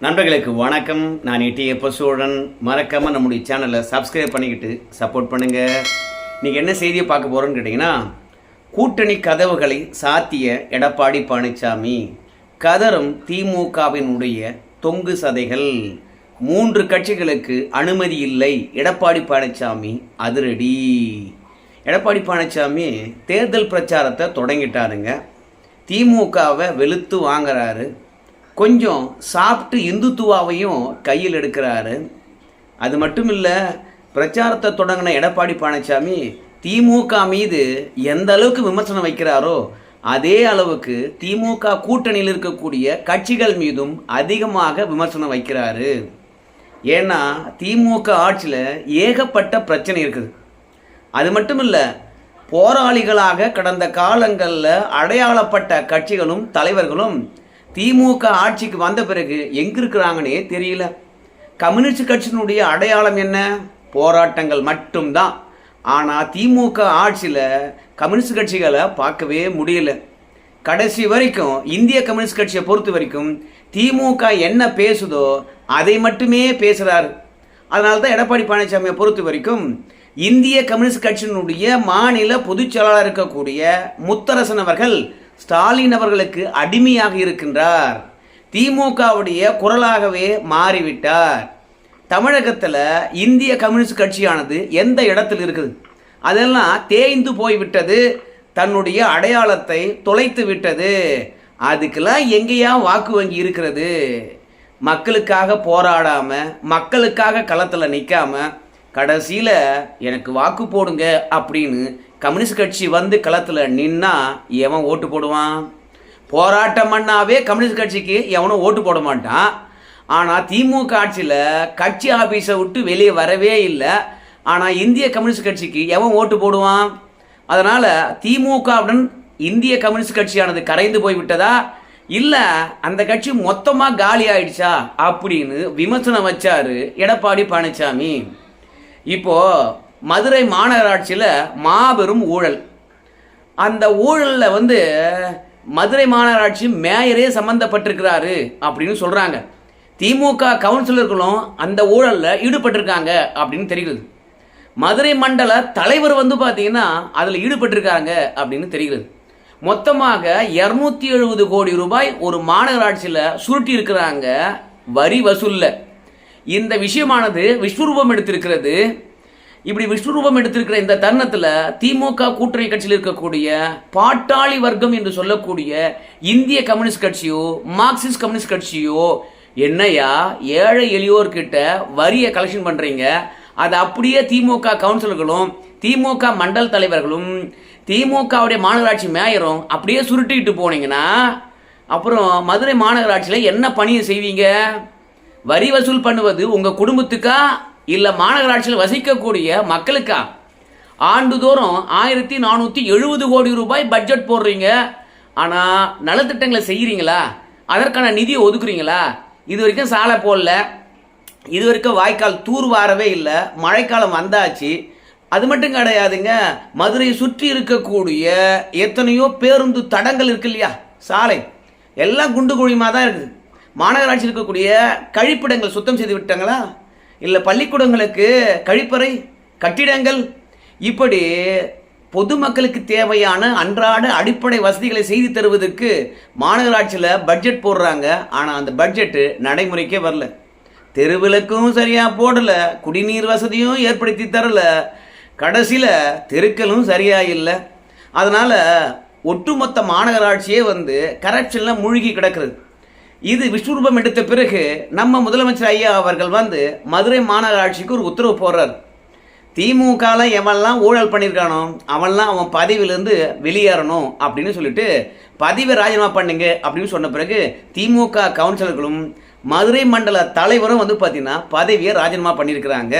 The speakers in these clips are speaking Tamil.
நண்பர்களுக்கு வணக்கம். நான் இடிஎப்ப சோழன் மறக்காம நம்முடைய சேனலை சப்ஸ்கிரைப் பண்ணிக்கிட்டு சப்போர்ட் பண்ணுங்க. இன்னைக்கு என்ன செய்தியை பார்க்க போறோம்னு கேட்டிங்கன்னா கூட்டணி கதவுகளை சாத்திய எடப்பாடி பழனிசாமி கதரும் திமுகவினுடைய தொங்கு சதைகள். மூன்று கட்சிகளுக்கு அனுமதி இல்லை. எடப்பாடி பழனிசாமி அதிரடி. எடப்பாடி பழனிசாமி தேர்தல் பிரச்சாரத்தை தொடங்கிட்டாருங்க. திமுகவை வெளுத்து வாங்குறாரு கொஞ்சம் சாப்பிட்டு இந்துத்துவாவையும் கையில் எடுக்கிறாரு. அது மட்டும் இல்லை பிரச்சாரத்தை தொடங்கின எடப்பாடி பழனிசாமி திமுக மீது எந்த அளவுக்கு விமர்சனம் வைக்கிறாரோ அதே அளவுக்கு திமுக கூட்டணியில் இருக்கக்கூடிய கட்சிகள் மீதும் அதிகமாக விமர்சனம் வைக்கிறாரு. ஏன்னா திமுக ஆட்சியில் ஏகப்பட்ட பிரச்சனை இருக்குது. அது மட்டும் இல்லை போராளிகளாக கடந்த காலங்களில் அடையாளப்பட்ட கட்சிகளும் தலைவர்களும் திமுக ஆட்சிக்கு வந்த பிறகு எங்கே இருக்கிறாங்கன்னே தெரியல. கம்யூனிஸ்ட் கட்சியினுடைய அடையாளம் என்ன? போராட்டங்கள் மட்டும்தான். ஆனால் திமுக ஆட்சியில் கம்யூனிஸ்ட் கட்சிகளை பார்க்கவே முடியல. கடைசி வரைக்கும் இந்திய கம்யூனிஸ்ட் கட்சியை பொறுத்த வரைக்கும் திமுக என்ன பேசுதோ அதை மட்டுமே பேசுகிறார் அதனால தான் எடப்பாடி பழனிசாமியை பொறுத்த வரைக்கும் இந்திய கம்யூனிஸ்ட் கட்சியினுடைய மாநில பொதுச் செயலாளர் இருக்கக்கூடிய முத்தரசன் அவர்கள் ஸ்டாலின் அவர்களுக்கு அடிமையாக இருக்கின்றார். திமுகவுடைய குரலாகவே மாறிவிட்டார். தமிழகத்தில் இந்திய கம்யூனிஸ்ட் கட்சியானது எந்த இடத்தில் இருக்குது? அதெல்லாம் தேய்ந்து போய்விட்டது. தன்னுடைய அடையாளத்தை தொலைத்து விட்டது. அதுக்கெல்லாம் எங்கேயா வாக்கு வங்கி இருக்கிறது? மக்களுக்காக போராடாமல் மக்களுக்காக களத்தில் நிற்காம கடைசியில் எனக்கு வாக்கு போடுங்க அப்படின்னு கம்யூனிஸ்ட் கட்சி வந்து களத்தில் நின்னா எவன் ஓட்டு போடுவான்? போராட்டம் பண்ணாவே கம்யூனிஸ்ட் கட்சிக்கு எவனும் ஓட்டு போட மாட்டான். ஆனால் திமுக ஆட்சியில் கட்சி ஆஃபீஸை விட்டு வெளியே வரவே இல்லை. ஆனால் இந்திய கம்யூனிஸ்ட் கட்சிக்கு எவன் ஓட்டு போடுவான்? அதனால் திமுகவுடன் இந்திய கம்யூனிஸ்ட் கட்சியானது கரைந்து போய்விட்டதா இல்லை அந்த கட்சி மொத்தமாக காலி ஆயிடுச்சா? அப்படின்னு விமர்சனம் வச்சாரு எடப்பாடி பழனிசாமி. இப்போ மதுரை மாநகராட்சியில் மாபெரும் ஊழல். அந்த ஊழலில் வந்து மதுரை மாநகராட்சி மேயரே சம்மந்தப்பட்டிருக்கிறாரு அப்படின்னு சொல்கிறாங்க திமுக கவுன்சிலர்களும் அந்த ஊழலில் ஈடுபட்டிருக்காங்க அப்படின்னு தெரிகிறது. மதுரை மண்டல தலைவர் வந்து பார்த்தீங்கன்னா அதில் ஈடுபட்டிருக்காங்க அப்படின்னு தெரிகிறது. மொத்தமாக இரநூத்தி எழுபது கோடி ரூபாய் ஒரு மாநகராட்சியில் சுருட்டி இருக்கிறாங்க வரி வசூலில். இந்த விஷயமானது விஸ்வரூபம் எடுத்திருக்கிறது. இப்படி விஸ்வரூபம் எடுத்திருக்கிற இந்த தருணத்தில் திமுக கூட்டணி கட்சியில் இருக்கக்கூடிய பாட்டாளி வர்க்கம் என்று சொல்லக்கூடிய இந்திய கம்யூனிஸ்ட் கட்சியோ மார்க்சிஸ்ட் கம்யூனிஸ்ட் கட்சியோ என்னையா ஏழை எளியோர்கிட்ட வரியை கலெக்ஷன் பண்ணுறீங்க அது அப்படியே திமுக கவுன்சிலர்களும் திமுக மண்டல் தலைவர்களும் திமுகவுடைய மாநகராட்சி மேயரும் அப்படியே சுருட்டிக்கிட்டு போனீங்கன்னா அப்புறம் மதுரை மாநகராட்சியில் என்ன பணியை செய்வீங்க? வரி வசூல் பண்ணுவது உங்கள் குடும்பத்துக்கா? இல்லை மாநகராட்சியில் வசிக்கக்கூடிய மக்களுக்கா? ஆண்டுதோறும் ஆயிரத்தி நானூற்றி எழுபது கோடி ரூபாய் பட்ஜெட் போடுறீங்க. ஆனால் நலத்திட்டங்களை செய்கிறீங்களா அதற்கான நிதியை ஒதுக்குறீங்களா? இது வரைக்கும் சாலை போடல. இது வரைக்கும் வாய்க்கால் தூர் வாரவே இல்லை. மழைக்காலம் வந்தாச்சு. அது மட்டும் கிடையாதுங்க. மதுரையை சுற்றி இருக்கக்கூடிய எத்தனையோ பேருந்து தடங்கள் இருக்கு இல்லையா? சாலை. எல்லாம் குண்டு குழியுமாக தான் இருக்குது. மாநகராட்சி இருக்கக்கூடிய கழிப்பிடங்கள் சுத்தம் செய்து விட்டாங்களா? இல்லை பள்ளிக்கூடங்களுக்கு கழிப்பறை கட்டிடங்கள் இப்படி பொதுமக்களுக்கு தேவையான அன்றாட அடிப்படை வசதிகளை செய்து தருவதற்கு மாநகராட்சியில் பட்ஜெட் போடுறாங்க. ஆனால் அந்த பட்ஜெட்டு நடைமுறைக்கே வரல. தெருவிளக்கும் சரியாக போடல. குடிநீர் வசதியும் ஏற்படுத்தி தரல. கடைசியில் தெருக்களும் சரியாக இல்லை. அதனால் ஒட்டுமொத்த மாநகராட்சியே வந்து கரப்ஷனில் மூழ்கி கிடக்கிறது. இது விஸ்வரூபம் எடுத்த பிறகு நம்ம முதலமைச்சர் ஐயா அவர்கள் வந்து மதுரை மாநகராட்சிக்கு ஒரு உத்தரவு போடுறார். திமுகவில் எவன்லாம் ஊழல் பண்ணியிருக்கானோ அவன்லாம் அவன் பதவியிலேருந்து வெளியேறணும் அப்படின்னு சொல்லிட்டு பதவி ராஜினாமா பண்ணுங்க அப்படின்னு சொன்ன பிறகு திமுக கவுன்சிலர்களும் மதுரை மண்டல தலைவரும் வந்து பார்த்தீங்கன்னா பதவியை ராஜினாமா பண்ணியிருக்கிறாங்க.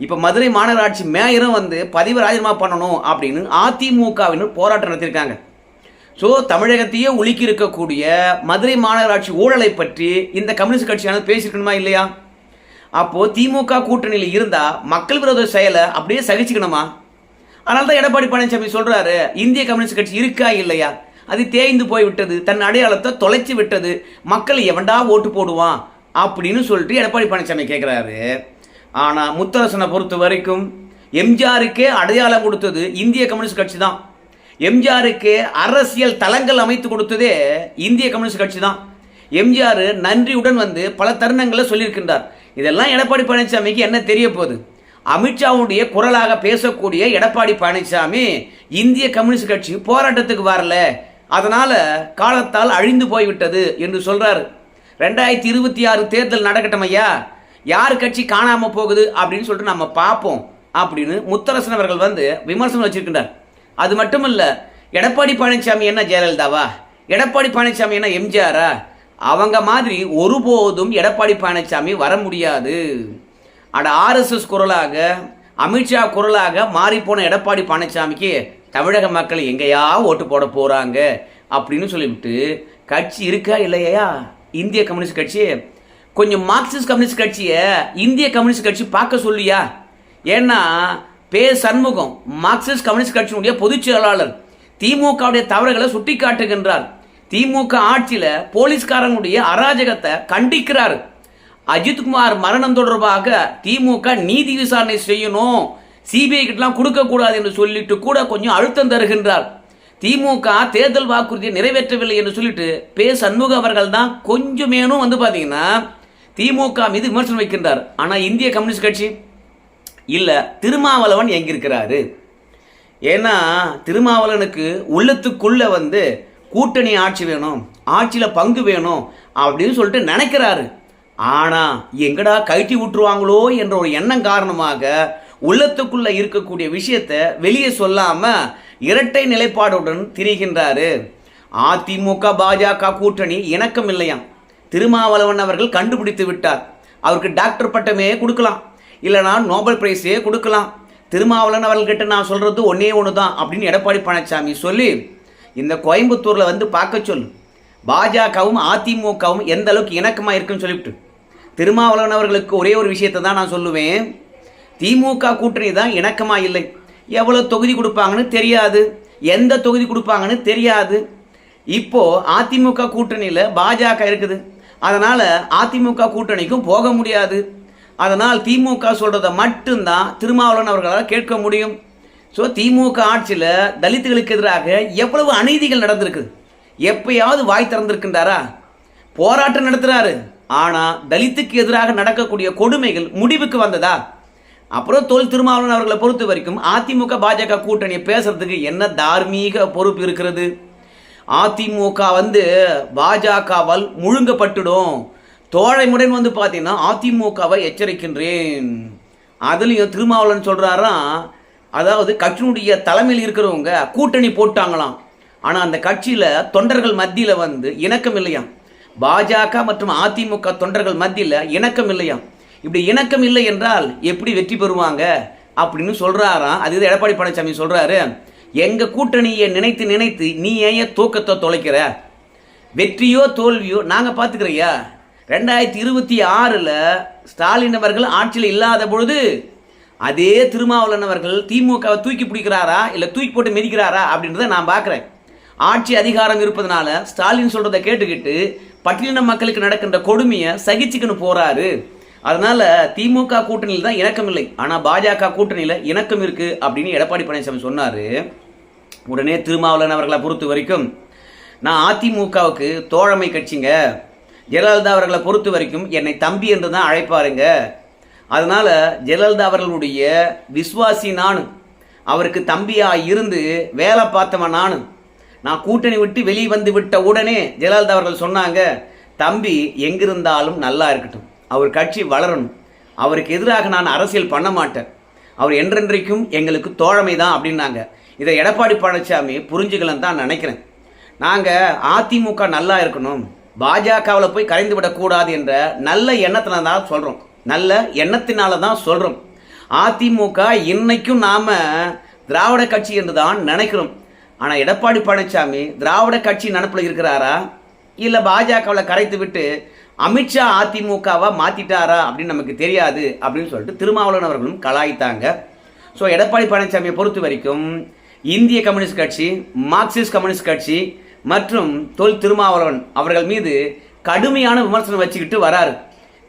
இப்போ மதுரை மாநகராட்சி மேயரும் வந்து பதவி ராஜினாமா பண்ணணும் அப்படின்னு அதிமுகவினர் போராட்டம் நடத்தியிருக்காங்க. ஸோ தமிழகத்தையே உலுக்கி இருக்கக்கூடிய மதுரை மாநகராட்சி ஊழலை பற்றி இந்த கம்யூனிஸ்ட் கட்சியானது பேசியிருக்கணுமா இல்லையா? அப்போது திமுக கூட்டணியில் இருந்தால் மக்கள் விரோத செயலை அப்படியே சகிச்சுக்கணுமா? அதனால தான் எடப்பாடி பழனிசாமி சொல்கிறாரு இந்திய கம்யூனிஸ்ட் கட்சி இருக்கா இல்லையா? அது தேய்ந்து போய் விட்டது தன் அடையாளத்தை தொலைச்சி விட்டது மக்கள் எவன்டா ஓட்டு போடுவான் அப்படின்னு சொல்லிட்டு எடப்பாடி பழனிசாமி கேட்குறாரு ஆனால் முத்தரசனை பொறுத்த வரைக்கும் எம்ஜிஆருக்கே அடையாளம் கொடுத்தது இந்திய கம்யூனிஸ்ட் கட்சி தான். எம்ஜிஆருக்கு அரசியல் தளங்கள் அமைத்து கொடுத்ததே இந்திய கம்யூனிஸ்ட் கட்சி தான். எம்ஜிஆர் நன்றியுடன் வந்து பல தருணங்களை சொல்லியிருக்கின்றார். இதெல்லாம் எடப்பாடி பழனிசாமிக்கு என்ன தெரிய போகுது? அமித்ஷாவுடைய குரலாக பேசக்கூடிய எடப்பாடி பழனிசாமி இந்திய கம்யூனிஸ்ட் கட்சி போராட்டத்துக்கு வரல. அதனால் காலத்தால் அழிந்து போய்விட்டது என்று சொல்கிறார் ரெண்டாயிரத்தி இருபத்தி ஆறு தேர்தல் நடக்கட்டும் ஐயா. யார் கட்சி காணாமல் போகுது அப்படின்னு சொல்லிட்டு நம்ம பார்ப்போம் அப்படின்னு முத்தரசன் அவர்கள் வந்து விமர்சனம் வச்சிருக்கின்றார். அது மட்டும் இல்லை எடப்பாடி பழனிசாமி என்ன ஜெயலலிதாவா? எடப்பாடி பழனிசாமி என்ன எம்ஜிஆரா? அவங்க மாதிரி ஒருபோதும் எடப்பாடி பழனிசாமி வர முடியாது. அட ஆர்எஸ்எஸ் குரலாக அமித்ஷா குரலாக மாறிப்போன எடப்பாடி பழனிசாமிக்கு தமிழக மக்கள் எங்கேயா ஓட்டு போட போகிறாங்க அப்படின்னு சொல்லிவிட்டு கட்சி இருக்கா இல்லையா? இந்திய கம்யூனிஸ்ட் கட்சி. கொஞ்சம் மார்க்சிஸ்ட் கம்யூனிஸ்ட் கட்சியை இந்திய கம்யூனிஸ்ட் கட்சி பார்க்க சொல்லியா? ஏன்னா பே சண்முகம் மார்க்சிஸ்ட் கம்யூனிஸ்ட் கட்சியினுடைய பொதுச் செயலாளர். திமுகவுடைய தவறுகளை சுட்டி காட்டுகின்றார் திமுக ஆட்சியில் போலீஸ்காரங்களுடைய அராஜகத்தை கண்டிக்கிறார். அஜித்குமார் மரணம் தொடர்பாக திமுக நீதி விசாரணை செய்யணும். சிபிஐ கிட்டலாம் கொடுக்கக்கூடாது என்று சொல்லிட்டு கூட கொஞ்சம் அழுத்தம் தருகின்றார். திமுக தேர்தல் வாக்குறுதியை நிறைவேற்றவில்லை என்று சொல்லிட்டு பே சண்முகம் அவர்கள் தான் கொஞ்சமேனும் வந்து பார்த்தீங்கன்னா திமுக மீது விமர்சனம் வைக்கின்றார். ஆனால் இந்திய கம்யூனிஸ்ட் கட்சி இல்லை திருமாவளவன் எங்கிருக்கிறாரு? ஏன்னா திருமாவளவனுக்கு உள்ளத்துக்குள்ளே வந்து கூட்டணி ஆட்சி வேணும் ஆட்சியில் பங்கு வேணும் அப்படின்னு சொல்லிட்டு நினைக்கிறாரு. ஆனால் எங்கடா கழட்டி விட்டுருவாங்களோ என்ற ஒரு எண்ணம் காரணமாக உள்ளத்துக்குள்ளே இருக்கக்கூடிய விஷயத்தை வெளியே சொல்லாமல் இரட்டை நிலைப்பாடுடன் திரிகின்றாரு. அதிமுக பாஜக கூட்டணி இணக்கம் இல்லையாம். திருமாவளவன் அவர்கள் கண்டுபிடித்து விட்டார். அவருக்கு டாக்டர் பட்டமே கொடுக்கலாம். இல்லைனா நோபல் பிரைஸே கொடுக்கலாம். திருமாவளவன் அவர்கள்கிட்ட நான் சொல்கிறது ஒன்றே ஒன்று தான் அப்படின்னு எடப்பாடி பழனிசாமி சொல்லி இந்த கோயம்புத்தூரில் வந்து பார்க்க சொல்லு. பாஜகவும் அதிமுகவும் எந்த அளவுக்கு இணக்கமாக இருக்குன்னு சொல்லிவிட்டு. திருமாவளவன் அவர்களுக்கு ஒரே ஒரு விஷயத்தை தான் நான் சொல்லுவேன். திமுக கூட்டணி தான் இணக்கமாக இல்லை. எவ்வளோ தொகுதி கொடுப்பாங்கன்னு தெரியாது. எந்த தொகுதி கொடுப்பாங்கன்னு தெரியாது. இப்போ அதிமுக கூட்டணியில் பாஜக இருக்குது. அதனால் அதிமுக கூட்டணிக்கும் போக முடியாது. அதனால் திமுக சொல்கிறத மட்டும்தான் திருமாவளவன் அவர்களால் கேட்க முடியும். ஸோ திமுக ஆட்சியில் தலித்துகளுக்கு எதிராக எவ்வளவு அநீதிகள் நடந்திருக்குது எப்பயாவது வாய் திறந்திருக்கின்றாரா? போராட்டம் நடத்துகிறாரு ஆனால் தலித்துக்கு எதிராக நடக்கக்கூடிய கொடுமைகள் முடிவுக்கு வந்ததா? அப்புறம் தொல் திருமாவளவன் அவர்களை பொறுத்த வரைக்கும் அதிமுக பாஜக கூட்டணியை பேசுறதுக்கு என்ன தார்மீக பொறுப்பு இருக்கிறது? அதிமுக வந்து பாஜகவால் முழுங்கப்பட்டுடும். தோழைமுடன் வந்து பார்த்தீங்கன்னா அதிமுகவை எச்சரிக்கின்றேன். அதுலேயும் திருமாவளவன் சொல்கிறாராம் அதாவது கட்சியினுடைய தலைமையில் இருக்கிறவங்க கூட்டணி போட்டாங்களாம். ஆனால் அந்த கட்சியில் தொண்டர்கள் மத்தியில் வந்து இணக்கம் இல்லையாம் பாஜக மற்றும் அதிமுக தொண்டர்கள் மத்தியில் இணக்கம் இல்லையாம் இப்படி இணக்கம் இல்லை என்றால் எப்படி வெற்றி பெறுவாங்க? அப்படின்னு சொல்கிறாராம் அது இது எடப்பாடி பழனிசாமி சொல்கிறாரு எங்கள் கூட்டணியை நினைத்து நினைத்து நீ ஏன் தூக்கத்தை தொலைக்கிற? வெற்றியோ தோல்வியோ நாங்கள் பார்த்துக்கிறையா ரெண்டாயிரத்தி இருபத்தி ஆறில் ஸ்டாலின் அவர்கள் ஆட்சியில் இல்லாத பொழுது அதே திருமாவளவன் அவர்கள் திமுகவை தூக்கி பிடிக்கிறாரா இல்லை தூக்கி போட்டு மிதிக்கிறாரா அப்படின்றத நான் பார்க்குறேன். ஆட்சி அதிகாரம் இருப்பதனால ஸ்டாலின் சொல்கிறத கேட்டுக்கிட்டு பட்டியலின மக்களுக்கு நடக்கின்ற கொடுமையை சகிச்சுக்கின்னு போகிறாரு அதனால் திமுக கூட்டணியில் தான் இணக்கம் இல்லை. ஆனால் பாஜக கூட்டணியில் இணக்கம் இருக்குது அப்படின்னு எடப்பாடி பழனிசாமி சொன்னார். உடனே திருமாவளவன் அவர்களை பொறுத்த வரைக்கும் நான் அதிமுகவுக்கு தோழமை கட்சிங்க. ஜெயலலிதா அவர்களை பொறுத்த வரைக்கும் என்னை தம்பி என்று தான் அழைப்பாருங்க. அதனால் ஜெயலலிதா அவர்களுடைய விஸ்வாசி நான் அவருக்கு தம்பியாக இருந்து வேலை பார்த்தவன் நான் நான் கூட்டணி விட்டு வெளியே வந்து விட்ட உடனே ஜெயலலிதா அவர்கள் சொன்னாங்க தம்பி எங்கிருந்தாலும் நல்லா இருக்கட்டும். அவர் கட்சி வளரணும். அவருக்கு எதிராக நான் அரசியல் பண்ண மாட்டேன். அவர் என்றென்றைக்கும் எங்களுக்கு தோழமை தான் அப்படின்னாங்க. இதை எடப்பாடி பழனிசாமி புரிஞ்சுக்கலாம் தான் நினைக்கிறேன். நாங்கள் அதிமுக நல்லா இருக்கணும். பாஜகவில் போய் கரைந்து விடக்கூடாது என்ற நல்ல எண்ணத்தில் தான் சொல்கிறோம் நல்ல எண்ணத்தினால தான் சொல்கிறோம் அதிமுக இன்னைக்கும் நாம் திராவிட கட்சி என்று தான் நினைக்கிறோம். ஆனால் எடப்பாடி பழனிசாமி திராவிட கட்சி நினப்பில் இருக்கிறாரா? இல்லை பாஜகவில் கரைத்து விட்டு அமித்ஷா அதிமுகவை மாற்றிட்டாரா அப்படின்னு நமக்கு தெரியாது அப்படின்னு சொல்லிட்டு திருமாவளவன் அவர்களும் கலாய்த்தாங்க. ஸோ எடப்பாடி பழனிசாமியை பொறுத்த வரைக்கும் இந்திய கம்யூனிஸ்ட் கட்சி மார்க்சிஸ்ட் கம்யூனிஸ்ட் கட்சி மற்றும் தொல் திருமாவளவன் அவர்கள் மீது கடுமையான விமர்சனம் வச்சுக்கிட்டு வராரு.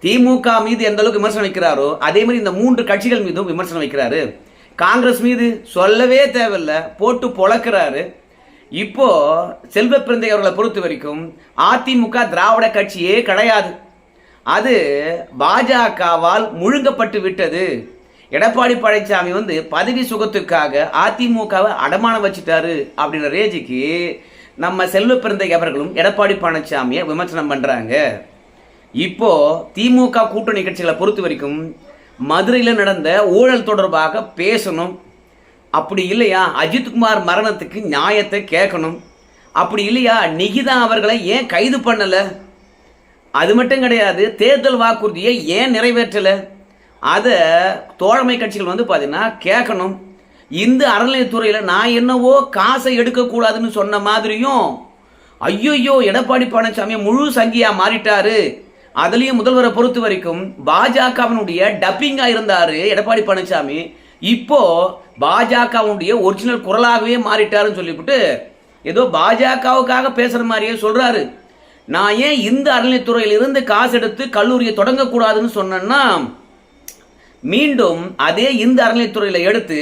திமுக மீது எந்த அளவுக்கு விமர்சனம் வைக்கிறாரோ அதே மாதிரி இந்த மூன்று கட்சிகள் மீதும் விமர்சனம் வைக்கிறாரு. காங்கிரஸ் மீது சொல்லவே தேவையில்ல போட்டு பொழக்கிறாரு. இப்போ செல்வ பிறந்தை அவர்களை பொறுத்த வரைக்கும் அதிமுக திராவிட கட்சியே கிடையாது. அது பாஜகவால் முழுங்கப்பட்டு விட்டது. எடப்பாடி பழனிசாமி வந்து பதவி சுகத்துக்காக அதிமுகவை அடமானம் வச்சுட்டாரு அப்படின்ற ரேஜிக்கு நம்ம செல்வ பிறந்தை அவர்களும் எடப்பாடி பழனிசாமியை விமர்சனம் பண்ணுறாங்க இப்போ திமுக கூட்டணி கட்சிகளை பொறுத்த வரைக்கும் மதுரையில் நடந்த ஊழல் தொடர்பாக பேசணும். அப்படி இல்லையா? அஜித்குமார் மரணத்துக்கு நியாயத்தை கேட்கணும். அப்படி இல்லையா? நிகிதா அவர்களை ஏன் கைது பண்ணலை? அது மட்டும் கிடையாது தேர்தல் வாக்குறுதியை ஏன் நிறைவேற்றலை? அதை தோழமை கட்சிகள் வந்து பார்த்தீங்கன்னா கேட்கணும். இந்த அறநிலையத்துறையில் நான் என்னவோ காசை எடுக்கக்கூடாதுன்னு சொன்ன மாதிரியும் ஐயோயோ எடப்பாடி பழனிசாமி முழு சங்கியா மாறிட்டாரு. அதுலேயும் முதல்வரை பொறுத்த வரைக்கும் பாஜகவினுடைய டப்பிங்காக இருந்தார் எடப்பாடி பழனிசாமி. இப்போ பாஜகவுடைய ஒரிஜினல் குரலாகவே மாறிட்டாருன்னு சொல்லிவிட்டு ஏதோ பாஜகவுக்காக பேசுற மாதிரியே சொல்றாரு. நான் ஏன் இந்த அறநிலையத்துறையிலிருந்து காசு எடுத்து கல்லூரியை தொடங்கக்கூடாதுன்னு சொன்னேன்னா மீண்டும் அதே இந்து அறநிலையத்துறையில் எடுத்து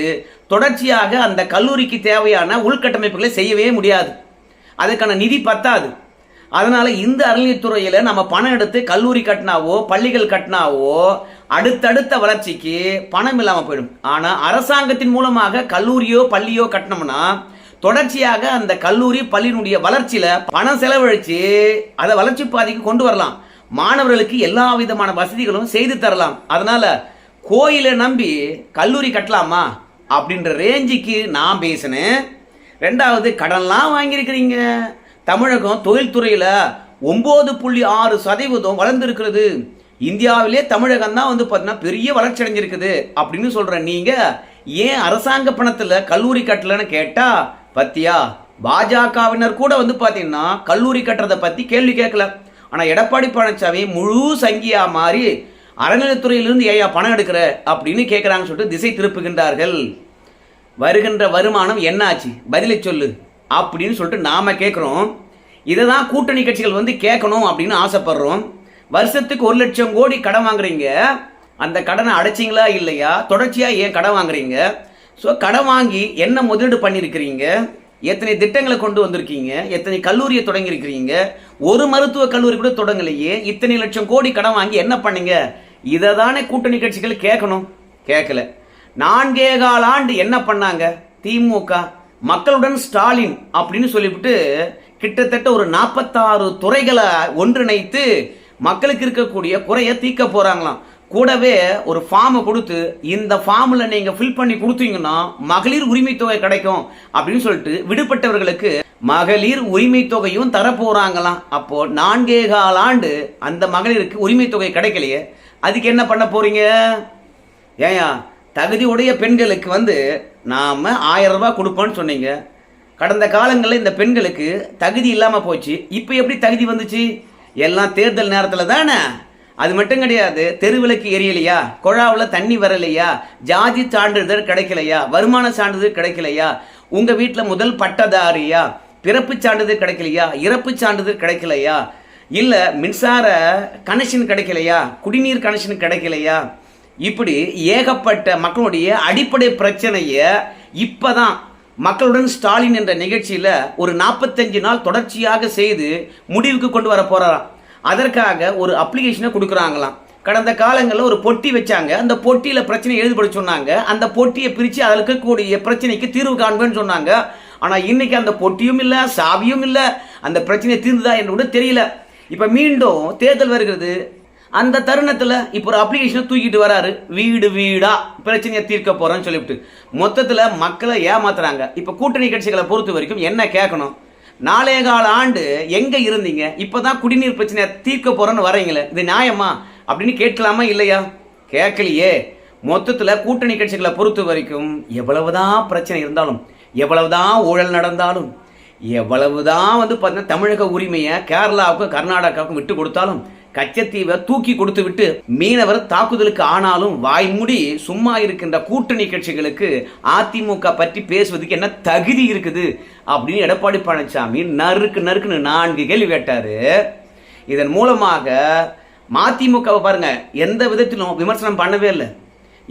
தொடர்ச்சியாக அந்த கல்லூரிக்கு தேவையான உள்கட்டமைப்புகளை செய்யவே முடியாது. அதுக்கான நிதி பத்தாது. அதனால் இந்த அறநிலையத்துறையில் நம்ம பணம் எடுத்து கல்லூரி கட்டினாவோ பள்ளிகள் கட்டினாவோ அடுத்தடுத்த வளர்ச்சிக்கு பணம் இல்லாமல் போயிடும். ஆனால் அரசாங்கத்தின் மூலமாக கல்லூரியோ பள்ளியோ கட்டினோம்னா தொடர்ச்சியாக அந்த கல்லூரி பள்ளியினுடைய வளர்ச்சியில் பணம் செலவழித்து அதை வளர்ச்சி பாதைக்கு கொண்டு வரலாம். மாணவர்களுக்கு எல்லா விதமான வசதிகளும் செய்து தரலாம். அதனால் கோயிலை நம்பி கல்லூரி கட்டலாமா? அப்படின்ற ரேஞ்சுக்கு நான் பேசினேன். ரெண்டாவது கடன்லாம் வாங்கியிருக்கிறீங்க. தமிழகம் தொழில்துறையில் ஒம்பது புள்ளி ஆறு சதவீதம் வளர்ந்துருக்கிறது. இந்தியாவிலே தமிழகம் தான் வந்து பார்த்தீங்கன்னா பெரிய வளர்ச்சி அடைஞ்சிருக்குது அப்படின்னு சொல்கிறேன் நீங்கள் ஏன் அரசாங்க பணத்தில் கல்லூரி கட்டலன்னு கேட்டால் பத்தியா? பாஜகவினர் கூட வந்து பார்த்தீங்கன்னா கல்லூரி கட்டுறதை பற்றி கேள்வி கேட்கல. ஆனால் எடப்பாடி பழனிசாமி முழு சங்கியாக மாறி அறநிலைத்துறையிலிருந்து ஏயா பணம் எடுக்கிற அப்படின்னு கேட்குறாங்கன்னு சொல்லிட்டு திசை திருப்புகின்றார்கள். வருகின்ற வருமானம் என்னாச்சு? பதிலை சொல்லு. அப்படின்னு சொல்லிட்டு நாம் கேட்குறோம் இதை தான் கூட்டணி கட்சிகள் வந்து கேட்கணும் அப்படின்னு ஆசைப்படுறோம். வருஷத்துக்கு ஒரு லட்சம் கோடி கடன் வாங்குறீங்க. அந்த கடனை அடைச்சிங்களா இல்லையா? தொடர்ச்சியாக ஏன் கடன் வாங்குறீங்க? ஸோ கடன் வாங்கி என்ன முதலீடு பண்ணியிருக்கிறீங்க எத்தனை திட்டங்களை கொண்டு வந்திருக்கீங்க? எத்தனை கல்லூரியை தொடங்கியிருக்கிறீங்க? ஒரு மருத்துவ கல்லூரி கூட தொடங்கலையே. இத்தனை லட்சம் கோடி கடன் வாங்கி என்ன பண்ணீங்க? இதை தானே கூட்டணி கட்சிகள் கேட்கணும். கேட்கல. நான்கே கால் ஆண்டு என்ன பண்ணாங்க? திமுக மக்களுடன் ஸ்டாலின் அப்படின்னு சொல்லிவிட்டு கிட்டத்தட்ட ஒரு நாற்பத்தாறு துறைகளை ஒன்றிணைத்து மக்களுக்கு இருக்கக்கூடிய குறைய தீர்க்க போறாங்களாம். கூடவே ஒரு ஃபார்மை கொடுத்து இந்த ஃபார்மில் நீங்கள் ஃபில் பண்ணி கொடுத்தீங்கன்னா மகளிர் உரிமை தொகை கிடைக்கும் அப்படின்னு சொல்லிட்டு விடுபட்டவர்களுக்கு மகளிர் உரிமை தொகையும் தரப்போகிறாங்களாம் அப்போது நான்கே கால் ஆண்டு அந்த மகளிருக்கு உரிமை தொகை கிடைக்கலையே. அதுக்கு என்ன பண்ண போகிறீங்க ஏயா தகுதி உடைய பெண்களுக்கு வந்து நாம் ஆயிரம் ரூபாய் கொடுப்போன்னு சொன்னீங்க. கடந்த காலங்களில் இந்த பெண்களுக்கு தகுதி இல்லாமல் போச்சு. இப்போ எப்படி தகுதி வந்துச்சு? எல்லாம் தேர்தல் நேரத்தில் தானே? அது மட்டும் கிடையாது தெருவிளக்கு எரியலையா? குழாவில் தண்ணி வரலையா? ஜாதி சான்றிதழ் கிடைக்கலையா? வருமான சான்றிதழ் கிடைக்கலையா? உங்கள் வீட்டில் முதல் பட்டதாரியா? பிறப்பு சான்றிதழ் கிடைக்கலையா? இறப்பு சான்றிதழ் கிடைக்கலையா? இல்லை மின்சார கனெக்ஷன் கிடைக்கலையா? குடிநீர் கனெக்ஷன் கிடைக்கலையா? இப்படி ஏகப்பட்ட மக்களுடைய அடிப்படை பிரச்சனையை இப்பதான் மக்களுடன் ஸ்டாலின் என்ற நிகழ்ச்சியில் ஒரு நாற்பத்தஞ்சு நாள் தொடர்ச்சியாக செய்து முடிவுக்கு கொண்டு வர போகிறாராம் அதற்காக ஒரு அப்ளிகேஷனை கொடுக்குறாங்களாம். கடந்த காலங்களில் ஒரு பொட்டி வச்சாங்க. அந்த பொட்டியில் பிரச்சனை எழுதப்பட சொன்னாங்க. அந்த பொட்டியை பிரித்து அதில் இருக்கக்கூடிய பிரச்சனைக்கு தீர்வு காண்பேன்னு சொன்னாங்க. ஆனால் இன்றைக்கி அந்த பொட்டியும் இல்லை சாவியும் இல்லை. அந்த பிரச்சனை தீர்ந்துதா என்று கூட தெரியல. இப்போ மீண்டும் தேர்தல் வருகிறது. அந்த தருணத்தில் இப்போ ஒரு அப்ளிகேஷனை தூக்கிட்டு வராரு. வீடு வீடாக பிரச்சனையை தீர்க்க போகிறோன்னு சொல்லிவிட்டு. மொத்தத்தில் மக்களை ஏமாத்துறாங்க. இப்போ கூட்டணி கட்சிகளை பொறுத்த வரைக்கும் என்ன கேட்கணும்? நாளைய கால ஆண்டு எங்க இருந்தீங்க? இப்பதான் குடிநீர் பிரச்சனையை தீர்க்க போறேன்னு வரீங்களே இது நியாயமா? அப்படின்னு கேட்கலாமா இல்லையா? கேட்கலையே. மொத்தத்தில் கூட்டணி கட்சிகளை பொறுத்த வரைக்கும் எவ்வளவுதான் பிரச்சனை இருந்தாலும் எவ்வளவுதான் ஊழல் நடந்தாலும் எவ்வளவுதான் வந்து பார்த்தீங்கன்னா தமிழக உரிமையை கேரளாவுக்கும் கர்நாடகாவுக்கும் விட்டு கொடுத்தாலும் கச்சத்தீவை தூக்கி கொடுத்து விட்டு மீனவர் தாக்குதலுக்கு ஆனாலும் வாய்மூடி சும்மா இருக்கின்ற கூட்டணி கட்சிகளுக்கு அதிமுக பற்றி பேசுவதுக்கு என்ன தகுதி இருக்குது அப்படின்னு எடப்பாடி பழனிசாமி நறுக்கு நறுக்குன்னு நான்கு கேள்வி கேட்டாரு. இதன் மூலமாக மதிமுகவை பாருங்க எந்த விதத்திலும் விமர்சனம் பண்ணவே இல்லை.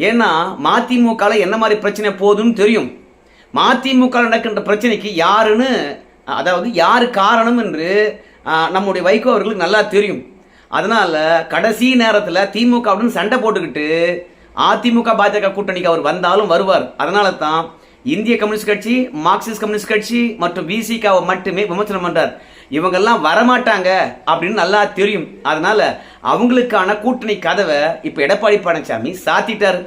ஏன்னா மதிமுகவில் என்ன மாதிரி பிரச்சனை போகுதுன்னு தெரியும். மதிமுக நடக்கின்ற பிரச்சனைக்கு யாருன்னு அதாவது யார் காரணம் என்று நம்முடைய வைகோ அவர்களுக்கு நல்லா தெரியும். அதனால கடைசி நேரத்தில் திமுகவுடன் சண்டை போட்டுக்கிட்டு அதிமுக பாஜக கூட்டணிக்கு அவர் வந்தாலும் வருவார். அதனால தான் இந்திய கம்யூனிஸ்ட் கட்சி மார்க்சிஸ்ட் கம்யூனிஸ்ட் கட்சி மற்றும் விசிகாவை மட்டுமே விமர்சனம் பண்றார். இவங்கெல்லாம் வரமாட்டாங்க அப்படின்னு நல்லா தெரியும். அதனால அவங்களுக்கான கூட்டணி கதவை இப்போ எடப்பாடி பழனிசாமி சாத்திட்டார்.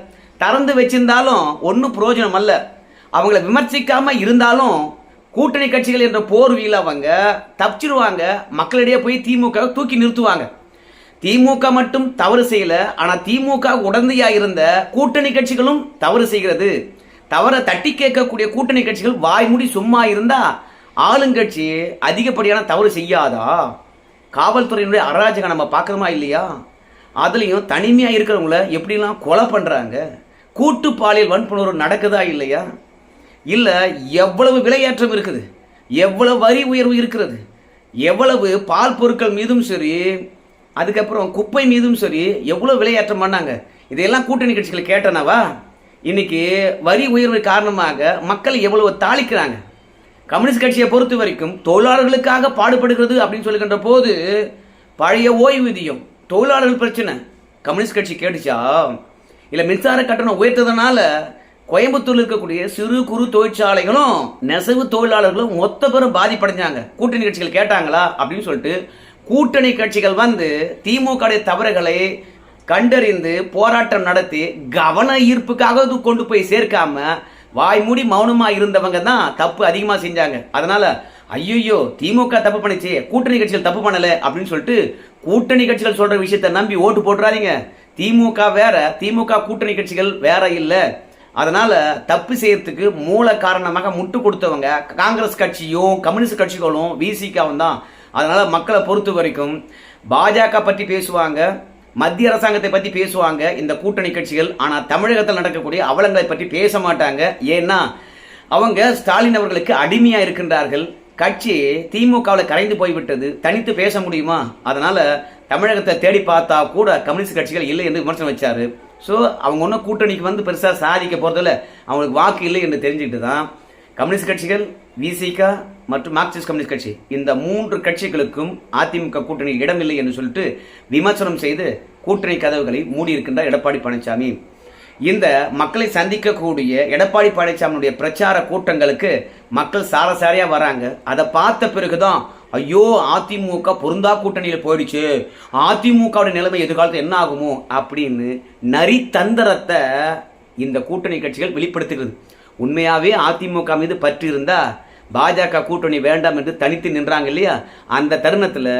திறந்து வச்சிருந்தாலும் ஒன்றும் பிரயோஜனம் அல்ல. அவங்கள விமர்சிக்காம இருந்தாலும் கூட்டணி கட்சிகள் என்ற போர்வியில் அவங்க தப்பிச்சிருவாங்க. மக்களிடையே போய் திமுக தூக்கி நிறுத்துவாங்க. திமுக மட்டும் தவறு செய்யல ஆனா திமுக உடந்தையா இருந்த கூட்டணி கட்சிகளும் தவறு செய்கிறது. தவற தட்டி கேட்கக்கூடிய கூட்டணி கட்சிகள் வாய்மூடி சும்மா இருந்தா ஆளுங்கட்சி அதிகப்படியான தவறு செய்யாதா? காவல்துறையினுடைய அராஜகம் நம்ம பார்க்குறோமா இல்லையா? அதுலேயும் தனிமையாக இருக்கிறவங்கள எப்படிலாம் கொலை பண்ணுறாங்க கூட்டு பாலியல் வன்புணர்வு நடக்குதா இல்லையா? இல்லை எவ்வளவு விலையேற்றம் இருக்குது? எவ்வளவு வரி உயர்வு இருக்கிறது? எவ்வளவு பால் பொருட்கள் மீதும் சரி அதுக்கப்புறம் குப்பை மீதும் சரி எவ்வளோ விலையேற்றம் பண்ணாங்க? இதையெல்லாம் கூட்டணி கட்சிகள் கேட்டனவா? இன்னைக்கு வரி உயர்வு காரணமாக மக்கள் எவ்வளவு தாளிக்கிறாங்க? கம்யூனிஸ்ட் கட்சியை பொறுத்த வரைக்கும் தொழிலாளர்களுக்காக பாடுபடுகிறது அப்படின்னு சொல்லுகின்ற போது பழைய ஓய்வூதியம் தொழிலாளர்கள் பிரச்சனை. கம்யூனிஸ்ட் கட்சி கேட்டுச்சா? இல்லை மின்சார கட்டணம் உயர்த்ததுனால கோயம்புத்தூரில் இருக்கக்கூடிய சிறு குறு தொழிற்சாலைகளும் நெசவு தொழிலாளர்களும் மொத்த பேரும் பாதிப்படைஞ்சாங்க. கூட்டணி கட்சிகள் கேட்டாங்களா அப்படின்னு சொல்லிட்டு கூட்டணி கட்சிகள் வந்து திமுக தவறுகளை கண்டறிந்து போராட்டம் நடத்தி கவன ஈர்ப்புக்காக கொண்டு போய் சேர்க்காம வாய்மூடி மௌனமாக மௌனமா இருந்தவங்க தான் தப்பு அதிகமா செஞ்சாங்க. அதனால ஐயோ திமுக தப்பு பண்ணிச்சு கூட்டணி கட்சிகள் தப்பு பண்ணல அப்படின்னு சொல்லிட்டு கூட்டணி கட்சிகள் சொல்ற விஷயத்தை நம்பி ஓட்டு போட்டுறாதீங்க. திமுக வேற திமுக கூட்டணி கட்சிகள் வேற இல்லை. அதனால தப்பு செய்யறதுக்கு மூல காரணமாக முட்டு கொடுத்தவங்க காங்கிரஸ் கட்சியும் கம்யூனிஸ்ட் கட்சிகளும் விசிகாவும் தான். அதனால மக்களை பொறுத்த வரைக்கும் பாஜக பற்றி பேசுவாங்க மத்திய அரசாங்கத்தை பற்றி பேசுவாங்க இந்த கூட்டணி கட்சிகள். ஆனால் தமிழகத்தில் நடக்கக்கூடிய அவலங்களை பற்றி பேச மாட்டாங்க. ஏன்னா அவங்க ஸ்டாலின் அவர்களுக்கு அடிமையாக இருக்கின்றார்கள். கட்சி திமுகவில் கரைந்து போய்விட்டது. தனித்து பேச முடியுமா? அதனால் தமிழகத்தை தேடி பார்த்தா கூட கம்யூனிஸ்ட் கட்சிகள் இல்லை என்று விமர்சனம் வச்சார். ஸோ அவங்க ஒன்றும் கூட்டணிக்கு வந்து பெருசாக சாதிக்க போகிறதில்ல அவங்களுக்கு வாக்கு இல்லை என்று தெரிஞ்சுக்கிட்டு தான் கம்யூனிஸ்ட் கட்சிகள் விசிகா மற்றும் மார்க்சிஸ்ட் கம்யூனிஸ்ட் கட்சி இந்த மூன்று கட்சிகளுக்கும் அதிமுக கூட்டணியில் இடமில்லை என்று சொல்லிட்டு விமர்சனம் செய்து கூட்டணி கதவுகளை மூடியிருக்கின்றார் எடப்பாடி பழனிசாமி. இந்த மக்களை சந்திக்கக்கூடிய எடப்பாடி பழனிசாமியுடைய பிரச்சார கூட்டங்களுக்கு மக்கள் சாரசாரியாக வராங்க. அதை பார்த்த பிறகுதான் ஐயோ அதிமுக பொருந்தா கூட்டணியில் போயிடுச்சு. அதிமுகவுடைய நிலைமை எதிர்காலத்தில் என்ன ஆகுமோ அப்படின்னு நரி தந்திரத்தை இந்த கூட்டணி கட்சிகள் வெளிப்படுத்துகிறது. உண்மையாகவே அதிமுக மீது பற்றி இருந்தால் பாஜக கூட்டணி வேண்டாம் என்று தனித்து நின்றாங்க இல்லையா? அந்த தருணத்தில்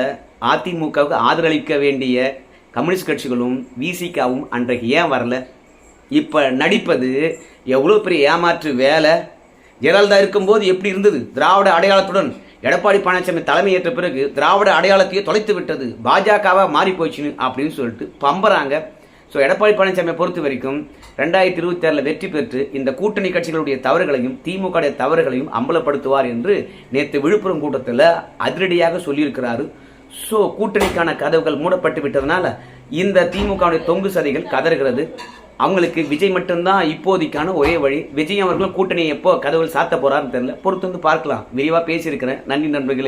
அதிமுகவுக்கு ஆதரவளிக்க வேண்டிய கம்யூனிஸ்ட் கட்சிகளும் விசிகாவும் அன்றைக்கு ஏன் வரல? இப்போ நடிப்பது எவ்வளோ பெரிய ஏமாற்று வேலை? ஜெயலலிதா இருக்கும்போது எப்படி இருந்தது? திராவிட அடையாளத்துடன் எடப்பாடி பழனிசாமி தலைமையேற்ற பிறகு திராவிட அடையாளத்தையே தொலைத்து விட்டது. பாஜகவாக மாறி போச்சுன்னு அப்படின்னு சொல்லிட்டு பம்புறாங்க. ஸோ எடப்பாடி பழனிசாமியை பொறுத்த வரைக்கும் ரெண்டாயிரத்தி இருபத்தி ஆறில் வெற்றி பெற்று இந்த கூட்டணி கட்சிகளுடைய தவறுகளையும் திமுக தவறுகளையும் அம்பலப்படுத்துவார் என்று நேற்று விழுப்புரம் கூட்டத்தில் அதிரடியாக சொல்லியிருக்கிறாரு. ஸோ கூட்டணிக்கான கதவுகள் மூடப்பட்டு விட்டதுனால இந்த திமுகவுடைய தொங்கு சதைகள் கதறுகிறது. அவங்களுக்கு விஜய் மட்டும்தான் இப்போதைக்கான ஒரே வழி. விஜய் அவர்களும் கூட்டணியை எப்போ கதவுகள் சாத்த போறாருன்னு தெரியல. பொறுத்து வந்து பார்க்கலாம். விரிவாக பேசியிருக்கிறேன். நன்றி நண்பர்களே.